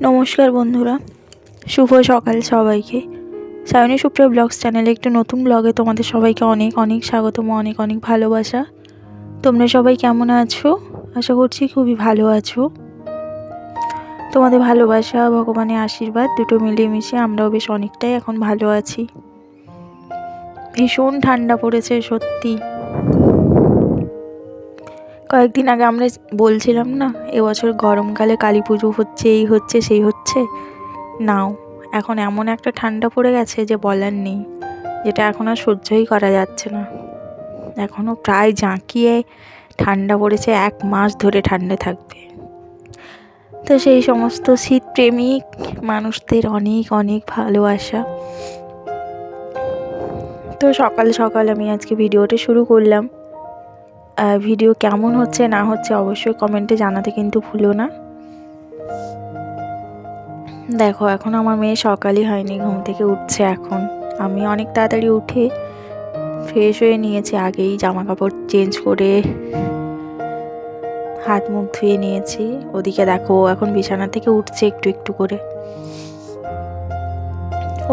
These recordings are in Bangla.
নমস্কার বন্ধুরা। শুভ সকাল সবাইকে। সায়নী সুপ্রিয়া ব্লগস চ্যানেলে একটি নতুন ব্লগে তোমাদের সবাইকে অনেক অনেক স্বাগতম, অনেক অনেক ভালোবাসা। তোমরা সবাই কেমন আছো? আশা করছি খুবই ভালো আছো। তোমাদের ভালোবাসা, ভগবানের আশীর্বাদ দুটো মিলিয়ে আমরাও বেশ অনেকটাই এখন ভালো আছি। ভীষণ ঠান্ডা পড়েছে সত্যি। কয়েকদিন আগে আমরা বলছিলাম না এবছর গরমকালে কালী পুজো হচ্ছে, এই হচ্ছে, সেই হচ্ছে। নাও, এখন এমন একটা ঠান্ডা পড়ে গেছে যে বলার নেই, যেটা এখন আর সহ্যই করা যাচ্ছে না। এখনও প্রায় জাঁকিয়ে ঠান্ডা পড়েছে এক মাস ধরে ঠান্ডা থাকবে তো সেই সমস্ত শীতপ্রেমিক মানুষদের অনেক অনেক ভালোবাসা। তো সকাল সকাল আমি আজকে ভিডিওটা শুরু করলাম। ভিডিও কেমন হচ্ছে, না হচ্ছে অবশ্যই কমেন্টে জানাতে কিন্তু ভুলো না। দেখো, এখন আমার মেয়ে সকালই হয়নি, ঘুম থেকে উঠছে এখন। আমি অনেক তাড়াতাড়ি উঠে ফ্রেশ হয়ে নিয়েছি, আগেই জামা কাপড় চেঞ্জ করে হাত মুখ ধুয়ে নিয়েছি। ওদিকে দেখো এখন বিছানা থেকে উঠছে একটু একটু করে।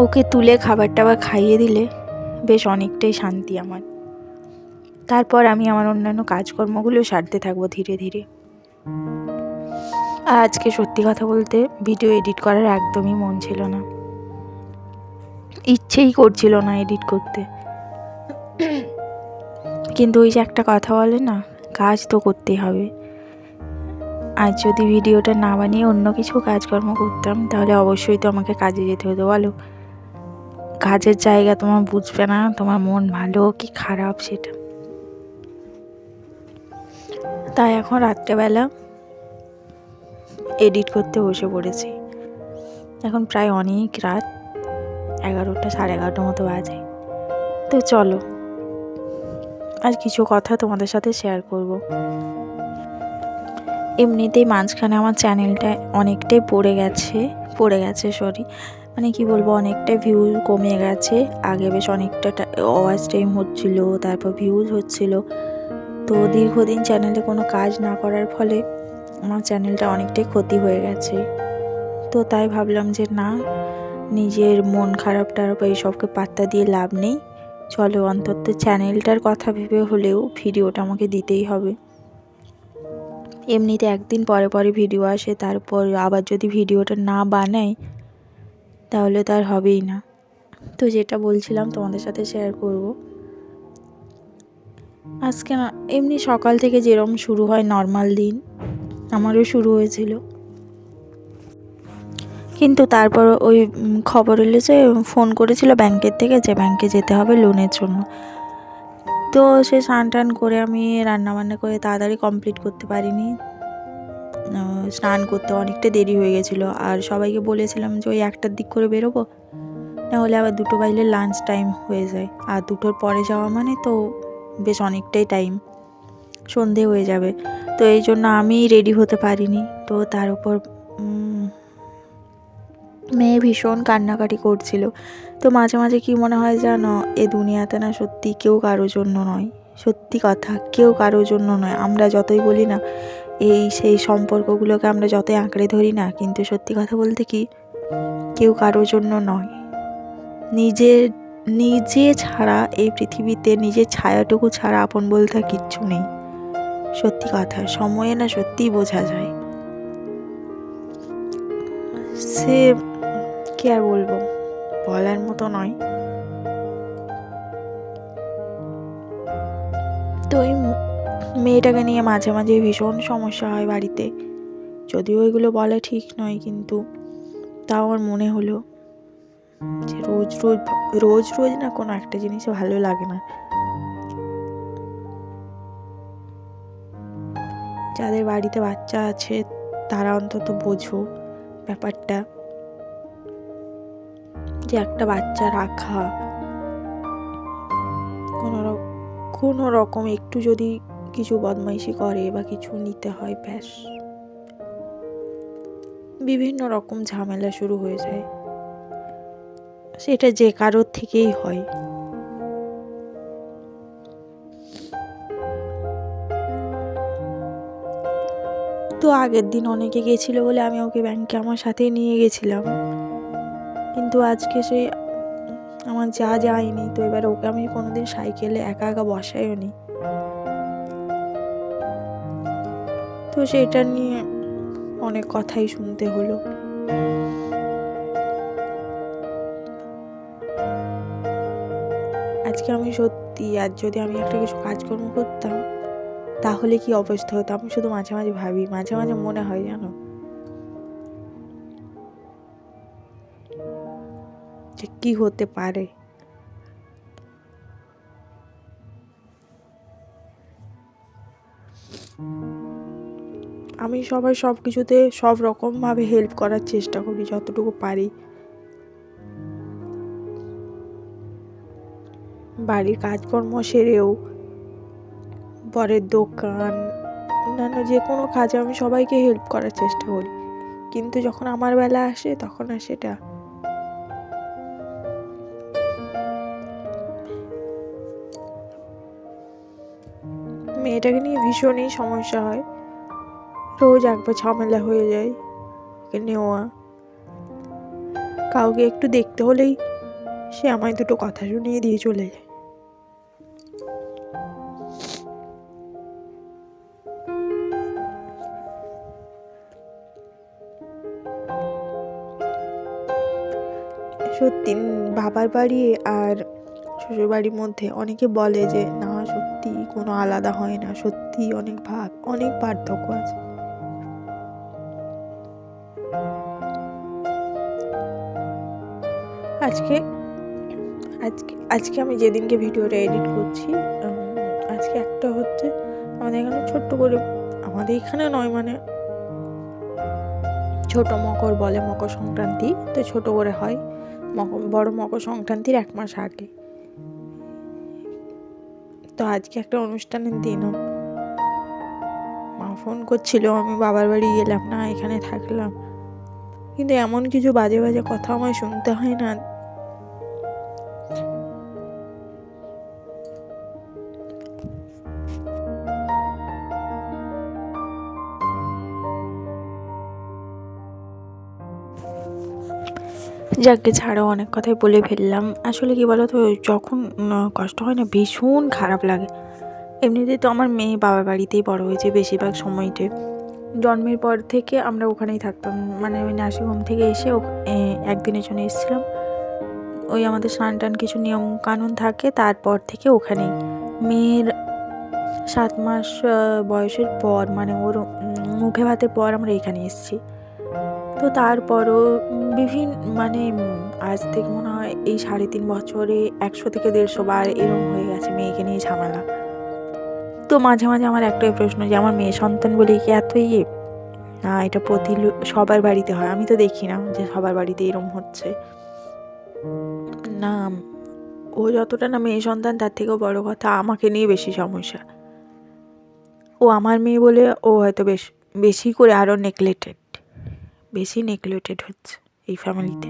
ওকে তুলে খাবার টাবার খাইয়ে দিলে বেশ অনেকটাই শান্তি আমার। তারপর আমি আমার অন্যান্য কাজকর্মগুলো সারতে থাকব ধীরে ধীরে। আজকে সত্যি কথা বলতে ভিডিও এডিট করার একদমই মন ছিল না। ইচ্ছেই করছিল না এডিট করতে। কিন্তু ওই যে একটা কথা বলে না, কাজ তো করতেই হবে। আর যদি ভিডিওটা না বানিয়ে অন্য কিছু কাজকর্ম করতাম, তাহলে অবশ্যই তো আমাকে কাজে যেতে হতো, বলো? কাজের জায়গা তোমার বুঝবে না, তোমার মন ভালো কি খারাপ সেটা। তাই এখন রাত্রেবেলা এডিট করতে বসে পড়েছি। এখন প্রায় অনেক রাত, এগারোটা, সাড়ে এগারোটার মতো বাজে। তো চলো আর কিছু কথা তোমাদের সাথে শেয়ার করব। এমনিতেই মাঝখানে আমার চ্যানেলটা অনেকটাই পড়ে গেছে পড়ে গেছে সরি মানে কি বলব, অনেকটা ভিউ কমে গেছে। আগে বেশ অনেকটা ওয়াচ টাইম হচ্ছিল, তারপর ভিউজ হচ্ছিল। তো দীর্ঘদিন চ্যানেলে কোনো কাজ না করার ফলে আমার চ্যানেলটা অনেকটাই ক্ষতি হয়ে গেছে। তো তাই ভাবলাম যে না, নিজের মন খারাপ টারাপ এইসবকে পাত্তা দিয়ে লাভ নেই। চলো অন্তত চ্যানেলটার কথা ভেবে হলেও ভিডিওটা আমাকে দিতেই হবে। এমনিতে একদিন পরে পরে ভিডিও আসে, তারপর আবার যদি ভিডিওটা না বানাই তাহলে তার হবেই না। তো যেটা বলছিলাম তোমাদের সাথে শেয়ার করব। আজকে না, এমনি সকাল থেকে যেরকম শুরু হয় নর্মাল দিন, আমারও শুরু হয়েছিল। কিন্তু তারপর ওই খবর এলো যে ফোন করেছিল ব্যাংকের থেকে যে ব্যাংকে যেতে হবে লোনের জন্য। তো সে স্নান টান করে আমি রান্নাবান্না করে তাড়াতাড়ি কমপ্লিট করতে পারিনি। স্নান করতে অনেকটা দেরি হয়ে গেছিল। আর সবাইকে বলেছিলাম যে, ওই একটার দিক করে বেরোবো, নাহলে আবার দুটো বাইলে লাঞ্চ টাইম হয়ে যায়। আর দুটোর পরে যাওয়া মানে তো বেশ অনেকটাই টাইম সন্ধে হয়ে যাবে। তো এই জন্য আমি রেডি হতে পারিনি। তো তার উপর মেয়ে ভীষণ কান্নাকাটি করছিল। তো মাঝে মাঝে কি মনে হয় জানো, এ দুনিয়াতে না সত্যি কেউ কারোর জন্য নয়। সত্যি কথা, কেউ কারোর জন্য নয়। আমরা যতই বলি না, এই সেই সম্পর্কগুলোকে আমরা যতই আঁকড়ে ধরি না, কিন্তু সত্যি কথা বলতে কি, কেউ কারোর জন্য নয়। নিজের নিজে ছাড়া এই পৃথিবীতে নিজের ছায়াটুকু ছাড়া আপন বলতে কিচ্ছু নেই। সত্যি কথা, সময়ে না সত্যিই বোঝা যায়। সে কি আর বলব, বলার মতো নয়। তো ওই মেয়েটাকে নিয়ে মাঝে মাঝে ভীষণ সমস্যা হয় বাড়িতে। যদিও এগুলো বলা ঠিক নয়, কিন্তু তাও আমার মনে হলো যে রোজ রোজ রোজ রোজ না কোনো একটা জিনিসও ভালো লাগে না। যাদের বাড়িতে বাচ্চা আছে, তারা অন্তত বোঝো ব্যাপারটা। যে একটা বাচ্চা রাখা, কোনো কোনো রকম একটু যদি কিছু বদমাইশি করে বা কিছু নিতে হয়, ব্যাস। বিভিন্ন রকম ঝামেলা শুরু হয়ে যায়। সেটা যে কারোর থেকেই হয়। তো আগের দিন অনেকে গেছিল বলে আমি ওকে ব্যাংকে আমার সাথে নিয়ে গেছিলাম। কিন্তু আজকে সে আমার যা যায়নি, তো এবার ওকে আমি কোনোদিন সাইকেলে একা একা বসাইও নি। তো সেটা নিয়ে অনেক কথাই শুনতে হলো। আজকে আমি সত্যি আর যদি আমি একটা কিছু কাজকর্ম করতাম, তাহলে কি অবস্থা হতো? আমি শুধু মাঝে মাঝে ভাবি, মাঝে মাঝে মনে হয় জানো? যে কি হতে পারে? আমি সবাই সব কিছুতে সব রকমভাবে হেল্প করার চেষ্টা করি, যতটুকু পারি। বাড়ির কাজকর্ম সেরেও পরের দোকান, অন্যান্য যে কোনো কাজে আমি সবাইকে হেল্প করার চেষ্টা করি। কিন্তু যখন আমার বেলা আসে, তখন আর সেটা মেয়েটাকে নিয়ে ভীষণই সমস্যা হয়। রোজ একবার ঝামেলা হয়ে যায় ওকে নেওয়া। কাউকে একটু দেখতে হলেই সে আমায় দুটো কথা শুনিয়ে দিয়ে চলে যায়। সত্যি বাবার বাড়ি আর শ্বশুর বাড়ির মধ্যে অনেকে বলে যে, না, সত্যি কোনো আলাদা হয় না, সত্যি অনেক ভাগ, অনেক পার্থক্য আছে। আজকে আজকে আজকে আমি যেদিনকে ভিডিওটা এডিট করছি আজকে একটা হচ্ছে আমাদের এখানে ছোট্ট করে, আমাদের এখানে নয় মানে ছোট মকর বলে মকর সংক্রান্তি, তো ছোট করে হয়। বড় মকর সংক্রান্তির এক মাস আগে। তো আজকে একটা অনুষ্ঠানের দিনও। মা ফোন করছিল, আমি বাবার বাড়ি গেলাম, না এখানে থাকলাম। কিন্তু এমন কিছু বাজে বাজে কথা আমায় শুনতে হয় না। যাকে ছাড়াও অনেক কথাই বলে ফেললাম। আসলে কি বলো তো যখন কষ্ট হয় না, ভীষণ খারাপ লাগে। এমনিতেই তো আমার মেয়ে বাবার বাড়িতেই বড় হয়েছে বেশিরভাগ সময়তে। জন্মের পর থেকে আমরা ওখানেই থাকতাম। মানে ওই নার্সিংহোম থেকে এসে একদিনের জন্য এসেছিলাম। ওই আমাদের স্নান টান কিছু নিয়ম কানুন থাকে, তারপর থেকে ওখানেই। মেয়ের সাত মাস বয়সের পর মানে ওর মুখে ভাতের পর আমরা এখানে এসেছি। তো তারপরও বিভিন্ন মানে আজ থেকে মনে হয় এই সাড়ে তিন বছরে একশো থেকে দেড়শো বার এরকম হয়ে গেছে মেয়েকে নিয়ে ঝামেলা। তো মাঝে মাঝে আমার একটাই প্রশ্ন যে, আমার মেয়ে সন্তান বলে কি এত ইয়ে? না, এটা প্রতি সবার বাড়িতে হয়। আমি তো দেখি না যে সবার বাড়িতে এরম হচ্ছে। না, ও যতটা না মেয়ে সন্তান, তার থেকেও বড় কথা, আমাকে নিয়ে বেশি সমস্যা। ও আমার মেয়ে বলে ও হয়তো বেশ, বেশি করে আরও নেগলেক্টেড বেশি নেগলেক্টেড হচ্ছে এই ফ্যামিলিতে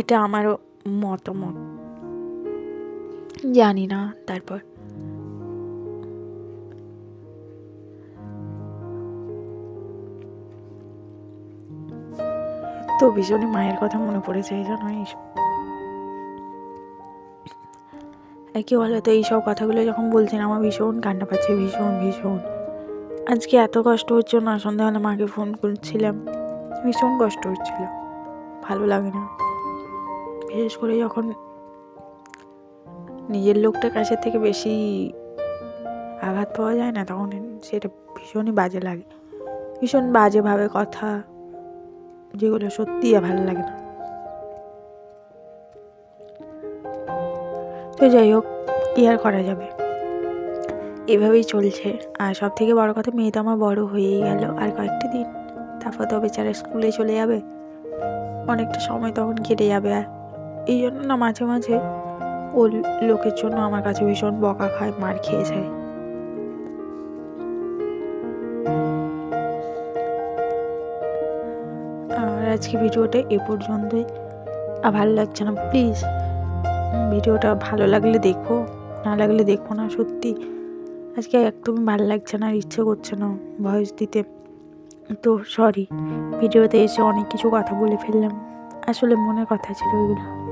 এটা আমারও মতামত। জানি না তারপর। তো ভীষণই মায়ের কথা মনে পড়েছে, এই জন্য এই- আর কি বলো তো এইসব কথাগুলো যখন বলছেন আমার ভীষণ কান্না পাচ্ছে, ভীষণ ভীষণ। আজকে এত কষ্ট হচ্ছে না, সন্ধ্যাবেলা মাকে ফোন করছিলাম। ভীষণ কষ্ট হচ্ছিল, ভালো লাগে না বিশেষ করে যখন নিজের লোকটার কাছের থেকে বেশি আঘাত পাওয়া যায় না, তখন সেটা ভীষণই বাজে লাগে। ভীষণ বাজেভাবে কথা, যেগুলো সত্যিই আর ভালো লাগে না। তো যাই হোক, কি আর করা যাবে? এভাবেই চলছে। আর সব থেকে বড় কথা, মেয়ে তো আমার বড় হয়েই গেল। আর কয়েকটা দিন, তারপর তো বেচারা স্কুলে চলে যাবে। অনেকটা সময় তখন কেটে যাবে আর। এই জন্য না মাঝে মাঝে ও লোকের জন্য আমার কাছে ভীষণ বকা খায়, মার খেয়ে যায়। আর আজকে ভিডিওটা এ পর্যন্তই। আর ভালো লাগছে না, প্লিজ। ভিডিওটা ভালো লাগলে দেখো, না লাগলে দেখো না, সত্যি। আজকে একদমই ভালো লাগছে না, আর ইচ্ছে করছে না ভয়েস দিতে। তো সরি ভিডিওতে এসে অনেক কিছু কথা বলে ফেললাম। আসলে মনের কথা ছিল ওইগুলো।